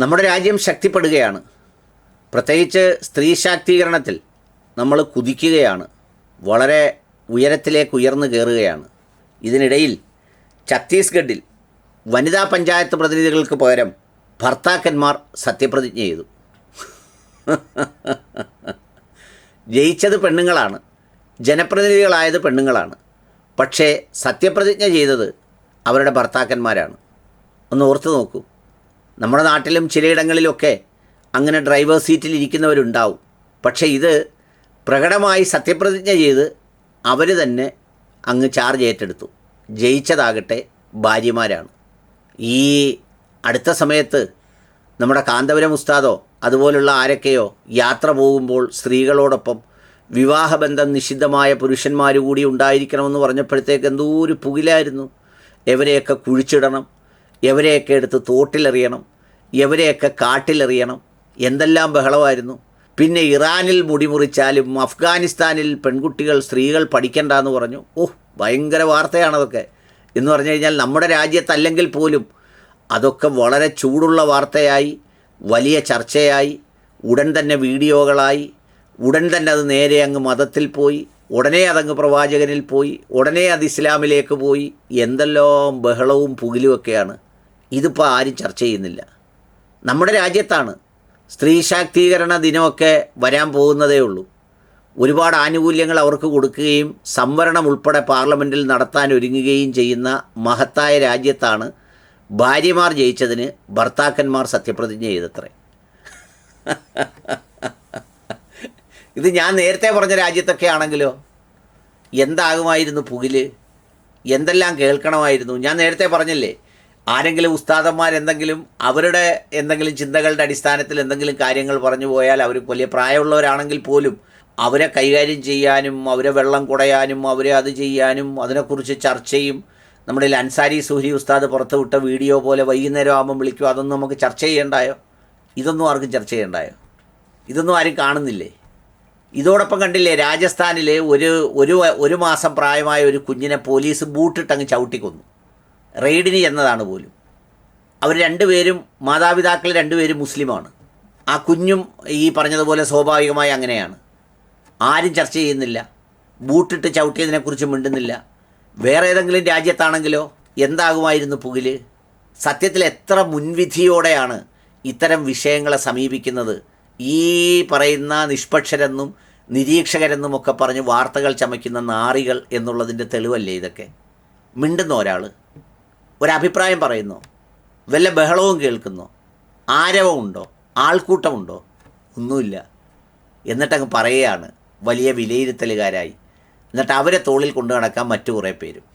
നമ്മുടെ രാജ്യം ശക്തിപ്പെടുകയാണ്. പ്രത്യേകിച്ച് സ്ത്രീ ശാക്തീകരണത്തിൽ നമ്മൾ കുതിക്കുകയാണ്. വളരെ ഉയരത്തിലേക്ക് ഉയർന്നു കയറുകയാണ് ഇതിനിടയിൽ ഛത്തീസ്ഗഡിൽ വനിതാ പഞ്ചായത്ത് പ്രതിനിധികൾക്ക് പകരം ഭർത്താക്കന്മാർ സത്യപ്രതിജ്ഞ ചെയ്തു. ജയിച്ചത് പെണ്ണുങ്ങളാണ്. ജനപ്രതിനിധികളായത് പെണ്ണുങ്ങളാണ്. പക്ഷേ സത്യപ്രതിജ്ഞ ചെയ്തത് അവരുടെ ഭർത്താക്കന്മാരാണ്. ഒന്ന് ഓർത്തു നോക്കൂ. നമ്മുടെ നാട്ടിലും ചിലയിടങ്ങളിലൊക്കെ അങ്ങനെ ഡ്രൈവർ സീറ്റിൽ ഇരിക്കുന്നവരുണ്ടാവും. പക്ഷേ ഇത് പ്രകടമായി സത്യപ്രതിജ്ഞ ചെയ്ത് അവർ തന്നെ അങ്ങ് ചാർജ് ഏറ്റെടുത്തു. ജയിച്ചതാകട്ടെ ഭാര്യമാരാണ്. ഈ അടുത്ത സമയത്ത് നമ്മുടെ കാന്തപുരം ഉസ്താദോ അതുപോലുള്ള ആരൊക്കെയോ യാത്ര പോകുമ്പോൾ സ്ത്രീകളോടൊപ്പം വിവാഹബന്ധം നിഷിദ്ധമായ പുരുഷന്മാർ കൂടി ഉണ്ടായിരിക്കണമെന്ന് പറഞ്ഞപ്പോഴത്തേക്ക് എന്തോ ഒരു പുകിലായിരുന്നു. എവരെയൊക്കെ കുഴിച്ചിടണം എവരെയൊക്കെ എടുത്ത് തോട്ടിലെറിയണം എവരെയൊക്കെ കാട്ടിലെറിയണം? എന്തെല്ലാം ബഹളമായിരുന്നു? പിന്നെ ഇറാനിൽ മുടിമുറിച്ചാലും അഫ്ഗാനിസ്ഥാനിൽ പെൺകുട്ടികൾ സ്ത്രീകൾ പഠിക്കണ്ട എന്ന് പറഞ്ഞു. ഓഹ് ഭയങ്കര വാർത്തയാണതൊക്കെ. എന്ന് പറഞ്ഞു കഴിഞ്ഞാൽ നമ്മുടെ രാജ്യത്തല്ലെങ്കിൽ പോലും അതൊക്കെ വളരെ ചൂടുള്ള വാർത്തയായി വലിയ ചർച്ചയായി ഉടൻ തന്നെ വീഡിയോകളായി ഉടൻ തന്നെ അത് നേരെ അങ്ങ് മതത്തിൽ പോയി ഉടനെ അതങ്ങ് പ്രവാചകനിൽ പോയി ഉടനെ അത് ഇസ്ലാമിലേക്ക് പോയി. എന്തെല്ലാം ബഹളവും പുകിലുമൊക്കെയാണ്. ഇതിപ്പോൾ ആരും ചർച്ച ചെയ്യുന്നില്ല. നമ്മുടെ രാജ്യത്താണ്. സ്ത്രീ ശാക്തീകരണ ദിനമൊക്കെ വരാൻ പോകുന്നതേ ഉള്ളൂ. ഒരുപാട് ആനുകൂല്യങ്ങൾ അവർക്ക് കൊടുക്കുകയും സംവരണം ഉൾപ്പെടെ പാർലമെന്റിൽ നടത്താൻ ഒരുങ്ങുകയും ചെയ്യുന്ന മഹത്തായ രാജ്യത്താണ് ഭാര്യമാർ ജയിച്ചതിന് ഭർത്താക്കന്മാർ സത്യപ്രതിജ്ഞ ചെയ്തത്രേ. ഇത് ഞാൻ നേരത്തെ പറഞ്ഞ രാജ്യത്തൊക്കെ ആണെങ്കിലോ? എന്താകുമായിരുന്നു പുകിൽ? എന്തെല്ലാം കേൾക്കണമായിരുന്നു? ഞാൻ നേരത്തെ പറഞ്ഞില്ലേ? ആരെങ്കിലും ഉസ്താദന്മാരെന്തെങ്കിലും അവരുടെ എന്തെങ്കിലും ചിന്തകളുടെ അടിസ്ഥാനത്തിൽ എന്തെങ്കിലും കാര്യങ്ങൾ പറഞ്ഞു പോയാൽ അവർ വലിയ പ്രായമുള്ളവരാണെങ്കിൽ പോലും അവരെ കൈകാര്യം ചെയ്യാനും അവരെ വെള്ളം കുടയാനും അവരെ അത് ചെയ്യാനും അതിനെക്കുറിച്ച് ചർച്ചയും നമ്മുടെ അൻസാരി സുഹരി ഉസ്താദ് പുറത്തുവിട്ട വീഡിയോ പോലെ വൈകുന്നേരം ആകുമ്പം വിളിക്കും. അതൊന്നും നമുക്ക് ചർച്ച ചെയ്യണ്ടായോ? ഇതൊന്നും ആർക്കും ചർച്ച ചെയ്യണ്ടായോ? ഇതൊന്നും ആരും കാണുന്നില്ലേ? ഇതോടൊപ്പം കണ്ടില്ലേ രാജസ്ഥാനിലെ ഒരു ഒരു ഒരു മാസം പ്രായമായ ഒരു കുഞ്ഞിനെ പോലീസ് ബൂട്ടിട്ടങ്ങ് ചവിട്ടിക്കൊന്നു. റെയ്ഡിന് ചെന്നതാണ് പോലും. അവർ രണ്ടുപേരും മാതാപിതാക്കൾ രണ്ടുപേരും മുസ്ലിമാണ്. ആ കുഞ്ഞും ഈ പറഞ്ഞതുപോലെ സ്വാഭാവികമായി അങ്ങനെയാണ്. ആരും ചർച്ച ചെയ്യുന്നില്ല. ബൂട്ടിട്ട് ചവിട്ടിയതിനെക്കുറിച്ച് മിണ്ടുന്നില്ല. വേറെ ഏതെങ്കിലും രാജ്യത്താണെങ്കിലോ എന്താകുമായിരുന്നു പുകിൽ? സത്യത്തിൽ എത്ര മുൻവിധിയോടെയാണ് ഇത്തരം വിഷയങ്ങളെ സമീപിക്കുന്നത്? ഈ പറയുന്ന നിഷ്പക്ഷരെന്നും നിരീക്ഷകരെന്നും ഒക്കെ പറഞ്ഞ് വാർത്തകൾ ചമയ്ക്കുന്ന നാറികൾ എന്നുള്ളതിന്റെ തെളിവല്ലേ ഇതൊക്കെ? മിണ്ടുന്ന ഒരാൾ ഒരഭിപ്രായം പറയുന്നു. വല്ല ബഹളവും കേൾക്കുന്നു. ആരവമുണ്ടോ ആൾക്കൂട്ടമുണ്ടോ? ഒന്നുമില്ല. എന്നിട്ടങ്ങ് പറയുകയാണ് വലിയ വിലയിരുത്തലുകാരായി. എന്നിട്ട് അവരെ തോളിൽ കൊണ്ടു നടക്കാൻ മറ്റു കുറേ പേരും.